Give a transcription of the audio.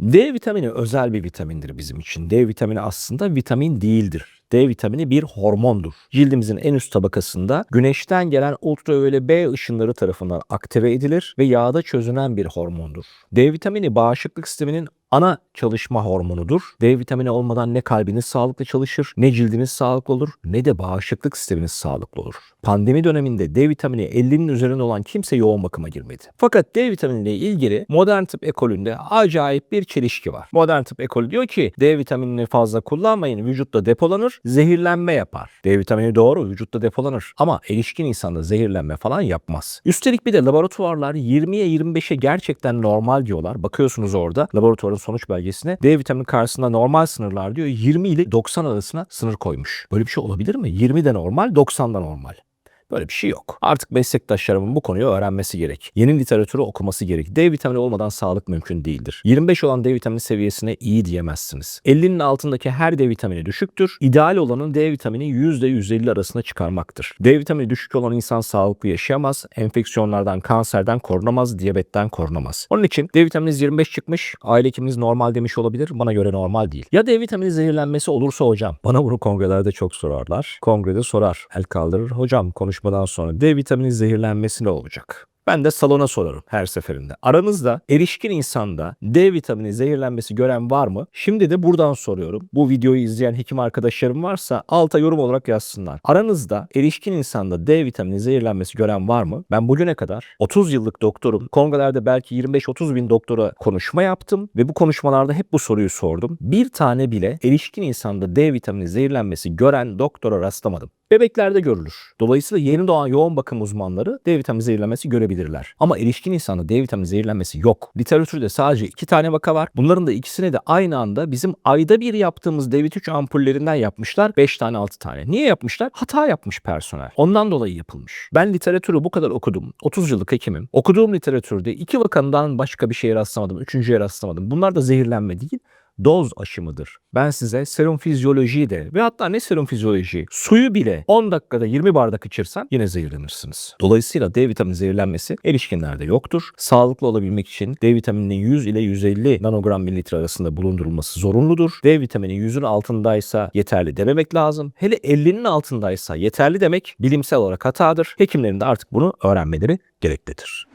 D vitamini özel bir vitamindir bizim için. D vitamini aslında vitamin değildir. D vitamini bir hormondur. Cildimizin en üst tabakasında güneşten gelen ultraviyole B ışınları tarafından aktive edilir ve yağda çözünen bir hormondur. D vitamini bağışıklık sisteminin ana çalışma hormonudur. D vitamini olmadan ne kalbiniz sağlıklı çalışır, ne cildiniz sağlıklı olur, ne de bağışıklık sisteminiz sağlıklı olur. Pandemi döneminde D vitamini 50'nin üzerinde olan kimse yoğun bakıma girmedi. Fakat D vitamini ile ilgili modern tıp ekolünde acayip bir çelişki var. Modern tıp ekolü diyor ki D vitaminini fazla kullanmayın, vücutta depolanır, zehirlenme yapar. D vitamini doğru, vücutta depolanır. Ama erişkin insanda zehirlenme falan yapmaz. Üstelik bir de laboratuvarlar 20'ye 25'e gerçekten normal diyorlar. Bakıyorsunuz orada laboratuvarın sonuç belgesine D vitamini karşısında normal sınırlar diyor. 20 ile 90 arasına sınır koymuş. Böyle bir şey olabilir mi? 20 de normal, 90 da normal. Böyle bir şey yok. Artık meslektaşlarımın bu konuyu öğrenmesi gerek. Yeni literatürü okuması gerek. D vitamini olmadan sağlık mümkün değildir. 25 olan D vitamini seviyesine iyi diyemezsiniz. 50'nin altındaki her D vitamini düşüktür. İdeal olanın D vitamini %150 arasına çıkarmaktır. D vitamini düşük olan insan sağlıklı yaşayamaz, enfeksiyonlardan, kanserden korunamaz, diyabetten korunamaz. Onun için D vitamininiz 25 çıkmış, aile hekiminiz normal demiş olabilir, bana göre normal değil. Ya D vitamini zehirlenmesi olursa hocam, bana bunu kongrelerde çok sorarlar. Kongrede sorar, el kaldırır, hocam konuşmadan sonra D vitamini zehirlenmesi ne olacak? Ben de salona sorarım her seferinde. Aranızda erişkin insanda D vitamini zehirlenmesi gören var mı? Şimdi de buradan soruyorum. Bu videoyu izleyen hekim arkadaşlarım varsa alta yorum olarak yazsınlar. Aranızda erişkin insanda D vitamini zehirlenmesi gören var mı? Ben bugüne kadar 30 yıllık doktorum. Kongrelerde belki 25-30 bin doktora konuşma yaptım ve bu konuşmalarda hep bu soruyu sordum. Bir tane bile erişkin insanda D vitamini zehirlenmesi gören doktora rastlamadım. Bebeklerde görülür. Dolayısıyla yeni doğan yoğun bakım uzmanları D vitamini zehirlenmesi görebilirler. Ama erişkin insanda D vitamini zehirlenmesi yok. Literatürde sadece iki tane vaka var. Bunların da ikisine de aynı anda bizim ayda bir yaptığımız D3 ampullerinden yapmışlar. 5 tane 6 tane. Niye yapmışlar? Hata yapmış personel. Ondan dolayı yapılmış. Ben literatürü bu kadar okudum. 30 yıllık hekimim. Okuduğum literatürde iki vakandan başka bir şeye rastlamadım. Üçüncüye rastlamadım. Bunlar da zehirlenme değil doz aşımıdır. Ben size serum fizyolojiyi de ve hatta ne serum fizyoloji suyu bile 10 dakikada 20 bardak içirsen yine zehirlenirsiniz. Dolayısıyla D vitamini zehirlenmesi erişkinlerde yoktur. Sağlıklı olabilmek için D vitamininin 100 ile 150 nanogram mililitre arasında bulundurulması zorunludur. D vitamini 100'ün altındaysa yeterli dememek lazım. Hele 50'nin altındaysa yeterli demek bilimsel olarak hatadır. Hekimlerin de artık bunu öğrenmeleri gereklidir.